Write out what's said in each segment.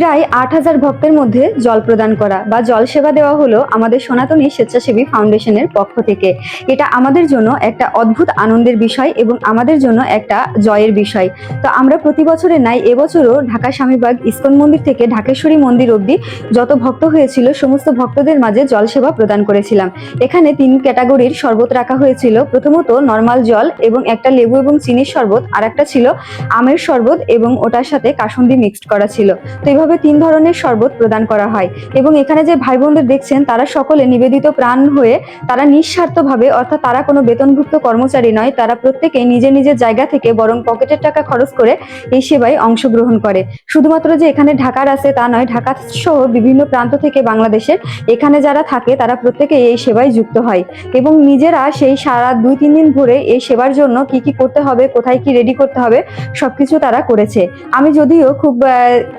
প্রায় আট হাজার ভক্তের মধ্যে জল প্রদান করা বা জল সেবা দেওয়া হলো আমাদের সনাতনী স্বেচ্ছাসেবী ফাউন্ডেশনের পক্ষ থেকে। এটা আমাদের জন্য একটা অদ্ভুত আনন্দের বিষয় এবং আমাদের জন্য একটা জয়ের বিষয়। তো আমরা প্রতি বছরে নাই, এবছরও ঢাকা স্বামীবাগ ইস্কন মন্দির থেকে ঢাকেশ্বরী মন্দির অবধি যত ভক্ত হয়েছিল, সমস্ত ভক্তদের মাঝে জল সেবা প্রদান করেছিলাম। এখানে তিন ক্যাটাগরির শরবত রাখা হয়েছিল। প্রথমত নর্মাল জল এবং একটা লেবু এবং চিনির শরবত আর একটা ছিল আমের শরবত এবং ওটার সাথে কাসুন্দি মিক্সড করা ছিল। তো এইভাবে তিন ধরনের শরবত প্রদান করা হয়। এবং এখানে যে ভাই বোনদের দেখছেন, তারা সকলে নিবেদিত প্রাণ হয়ে তারা নিঃস্বার্থভাবে, অর্থাৎ তারা কোনো বেতনভুক্ত কর্মচারী নয়, তারা প্রত্যেকেই নিজের নিজের জায়গা থেকে বরং পকেটের টাকা খরচ করে এই সেবায় অংশগ্রহণ করে। শুধুমাত্র যে এখানে ঢাকার আছে তা নয়, ঢাকা সহ বিভিন্ন প্রান্ত থেকে বাংলাদেশের এখানে যারা থাকে, তারা প্রত্যেকে এই সেবায় যুক্ত হয়। এবং নিজেরা সেই সারা দুই, তিন দিন ধরে এই সেবার জন্য কি কি করতে হবে, কোথায় কি রেডি করতে হবে, সবকিছু তারা করেছে। আমি যদিও খুব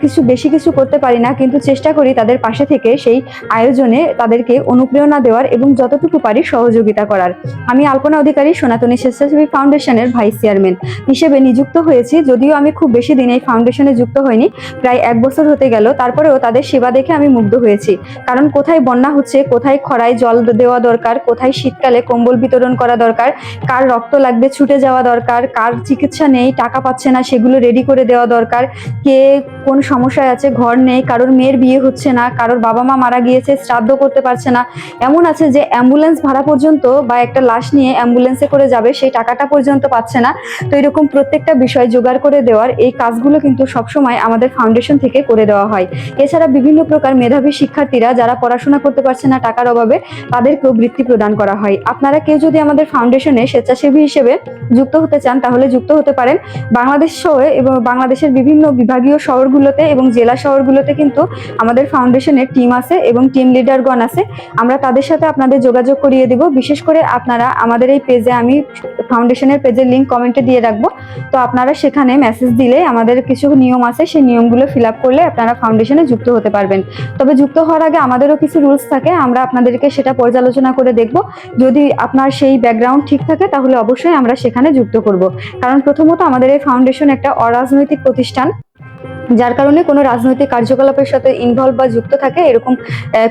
কিছু বেশি কিছু করতে পারি না, কিন্তু চেষ্টা করি তাদের পাশে থেকে সেই আয়োজনে তাদেরকে অনুপ্রেরণা দেওয়ার এবং যতটুকু পারি সহযোগিতা করার। আমি আলপনা অধিকারী, সনাতনী স্বেচ্ছাসেবী ফাউন্ডেশনের ভাইস চেয়ারম্যান হিসেবে নিযুক্ত হয়েছি। যদিও আমি খুব বেশি দিন এই ফাউন্ডেশনে যুক্ত হইনি, প্রায় এক বছর হতে গেল। তারপরেও তাদের সেবা দেখে আমি মুগ্ধ হয়েছি। কারণ কোথায় বন্যা হচ্ছে, কোথায় খরায় জল দেওয়া দরকার, কোথায় শীতকালে কম্বল বিতরণ করা দরকার, কার রক্ত লাগবে ছুটে যাওয়া দরকার, কার চিকিৎসা নেই, টাকা পাচ্ছে না, সেগুলো রেডি করে দেওয়া দরকার, কে কোন সমস্যায় আছে ঘর নেই, কারোর মেয়ের বিয়ে হচ্ছে না, কারোর বাবা মা মারা গিয়েছে শ্রাদ্ধ করতে পারছে না। এমন আছে যে অ্যাম্বুলেন্স ভাড়া পর্যন্ত বা একটা লাশ নিয়ে অ্যাম্বুলেন্সে করে যাবে, সেই টাকাটা পর্যন্ত পাচ্ছে না। তো এরকম প্রত্যেকটা বিষয় জোগাড় করে দেওয়ার এই কাজগুলো কিন্তু সবসময় আমাদের ফাউন্ডেশন থেকে করে দেওয়া হয়। এছাড়া বিভিন্ন প্রকার মেধাবী শিক্ষার্থীরা যারা পড়াশোনা করতে পারছে না টাকার অভাবে, তাদেরকেও বৃত্তি প্রদান করা হয়। আপনারা কেউ যদি আমাদের ফাউন্ডেশনে স্বেচ্ছাসেবী হিসেবে যুক্ত হতে চান, তাহলে যুক্ত হতে পারেন। বাংলাদেশ সহ এবং বাংলাদেশের বিভিন্ন বিভাগীয় শহরগুলোতে এবং জেলা শহরগুলোতে কিন্তু আমাদের ফাউন্ডেশনের টিম আছে এবং টিম লিডারগণ আছে। আমরা তাদের সাথে আপনাদের যোগাযোগ করিয়ে দিব। বিশেষ করে আপনারা আমাদের এই পেজে আমি ফাউন্ডেশনের পেজের লিঙ্ক কমেন্টে দিয়ে রাখব। তো আপনারা সেখানে মেসেজ দিলে আমাদের কিছু নিয়ম আছে, সেই নিয়মগুলো ফিল আপ করলে আপনারা ফাউন্ডেশনে যুক্ত হতে পারবেন। তবে যুক্ত হওয়ার আগে আমাদেরও কিছু রুলস থাকে, আমরা আপনাদেরকে সেটা পর্যালোচনা করে দেখব। যদি আপনার সেই ব্যাকগ্রাউন্ড ঠিক থাকে, তাহলে অবশ্যই আমরা সেখানে যুক্ত করব। কারণ প্রথমত আমাদের এই ফাউন্ডেশন একটা অরাজনৈতিক প্রতিষ্ঠান। যার কারণে কোনো রাজনৈতিক কার্যকলাপের সাথে ইনভলভ বা যুক্ত থাকে এরকম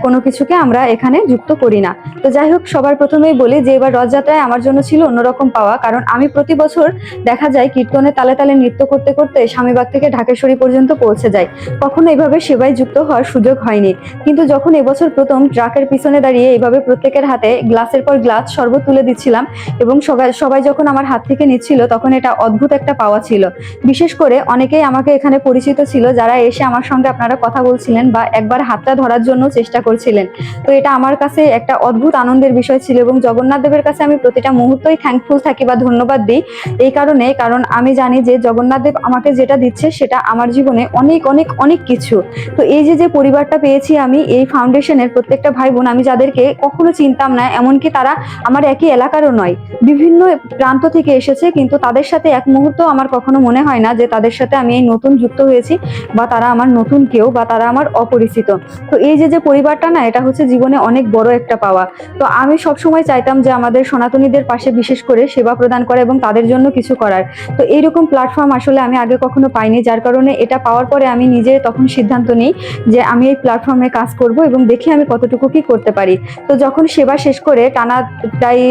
কোনো কিছুকে আমরা এখানে যুক্ত করি না। তো যাই হোক সবার প্রথমেই বলি যে এবার রথযাত্রায় আমার জন্য ছিল অন্যরকম পাওয়া, কারণ আমি প্রতি বছর দেখা যায় কীর্তনে তালে তালে নৃত্য করতে করতে স্বামীবাগ থেকে ঢাকেশ্বরী পর্যন্ত পৌঁছে যায় কখনো এইভাবে সেবায় যুক্ত হওয়ার সুযোগ হয়নি। কিন্তু যখন এবছর প্রথম ট্রাকের পিছনে দাঁড়িয়ে এইভাবে প্রত্যেকের হাতে গ্লাসের পর গ্লাস শরবত তুলে দিচ্ছিলাম এবং সবাই সবাই যখন আমার হাত থেকে নিচ্ছিল তখন এটা অদ্ভুত একটা পাওয়া ছিল। বিশেষ করে অনেকেই আমাকে এখানে পরিচিত ছিল, যারা এসে আমার সঙ্গে আপনারা কথা বলছিলেন বা একবার হাতটা ধরার জন্য চেষ্টা করছিলেন। তো এটা আমার কাছে একটা অদ্ভুত আনন্দের বিষয় ছিল এবং জগন্নাথ দেবের কাছে আমি প্রতিটা মুহূর্তই থ্যাঙ্কফুল থাকি বা ধন্যবাদ দিই এই কারণে, কারণ আমি জানি যে জগন্নাথ দেব আমাকে যেটা দিচ্ছে সেটা আমার জীবনে অনেক অনেক অনেক কিছু। তো এই যে যে পরিবারটা পেয়েছি আমি, এই ফাউন্ডেশনের প্রত্যেকটা ভাই বোন আমি যাদেরকে কখনো চিনতাম না, এমনকি তারা আমার একই এলাকারও নয়, বিভিন্ন প্রান্ত থেকে এসেছে, কিন্তু তাদের সাথে এক মুহূর্ত আমার কখনো মনে হয় না যে তাদের সাথে আমি এই নতুন যুক্ত হয়েছি। বা তারা আমার নতুন কেউ বা তারা আমার অপরিচিত। তো এই যে যে পরিবারটা না, এটা হচ্ছে জীবনে অনেক বড় একটা পাওয়া। তো আমি সবসময় চাইতাম যে, আমাদের সনাতনীদের পাশে বিশেষ করে সেবা প্রদান করা এবং তাদের জন্য কিছু করার। তো এইরকম প্ল্যাটফর্ম আসলে আমি আগে কখনো পাইনি, যার কারণে এটা পাওয়ার পরে আমি নিজে তখন সিদ্ধান্ত নিই যে, আমি এই প্ল্যাটফর্মে কাজ করব এবং দেখি আমি কতটুকু কি করতে পারি। তো যখন সেবা শেষ করে টানা প্রায়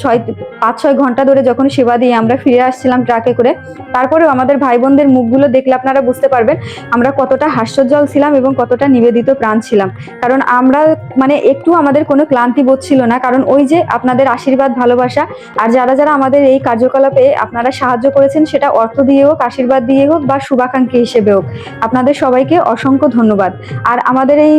ছয়, পাঁচ, ছয় ঘণ্টা ধরে যখন সেবা দিয়ে আমরা ফিরে আসছিলাম ট্রাকে করে, তারপরেও আমাদের ভাই বোনদের মুখগুলো দেখলে আপনারা বুঝতে পারবেন আমরা কতটা হাস্যজ্জ্বল ছিলাম এবং কতটা নিবেদিত প্রাণ ছিলাম। কারণ আমরা মানে একটু আমাদের কোনো ক্লান্তি বোধ ছিল না। কারণ ওই যে আপনাদের আশীর্বাদ, ভালোবাসা, আর যারা যারা আমাদের এই কার্যকলাপে আপনারা সাহায্য করেছেন, সেটা অর্থ দিয়ে হোক, আশীর্বাদ দিয়ে হোক বা শুভাকাঙ্ক্ষী হিসেবে হোক, আপনাদের সবাইকে অসংখ্য ধন্যবাদ। আর আমাদের এই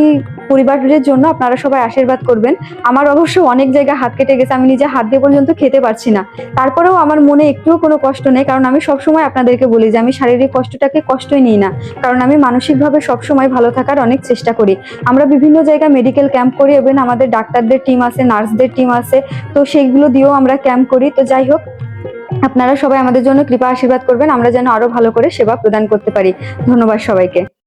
পরিবারের জন্য আপনারা সবাই আশীর্বাদ করবেন। আমার অবশ্য অনেক জায়গায় হাত কেটে গেছে, আমি নিজে হাত দিয়ে পর্যন্ত খেতে পারছি না। তারপরেও আমার মনে একটুও কোনো কষ্ট নেই, কারণ আমি সবসময় আপনাদেরকে বলি যে আমি শারীরিক কষ্টটাকে কষ্টই নিই না, কারণ আমি মানসিকভাবে সবসময় ভালো থাকার অনেক চেষ্টা করি। আমরা বিভিন্ন জায়গায় মেডিকেল ক্যাম্প করি এবং আমাদের ডাক্তারদের টিম আছে, নার্সদের টিম আছে, তো সেইগুলো দিয়েও আমরা ক্যাম্প করি। তো যাই হোক, আপনারা সবাই আমাদের জন্য কৃপা আশীর্বাদ করবেন, আমরা যেন আরও ভালো করে সেবা প্রদান করতে পারি। ধন্যবাদ সবাইকে।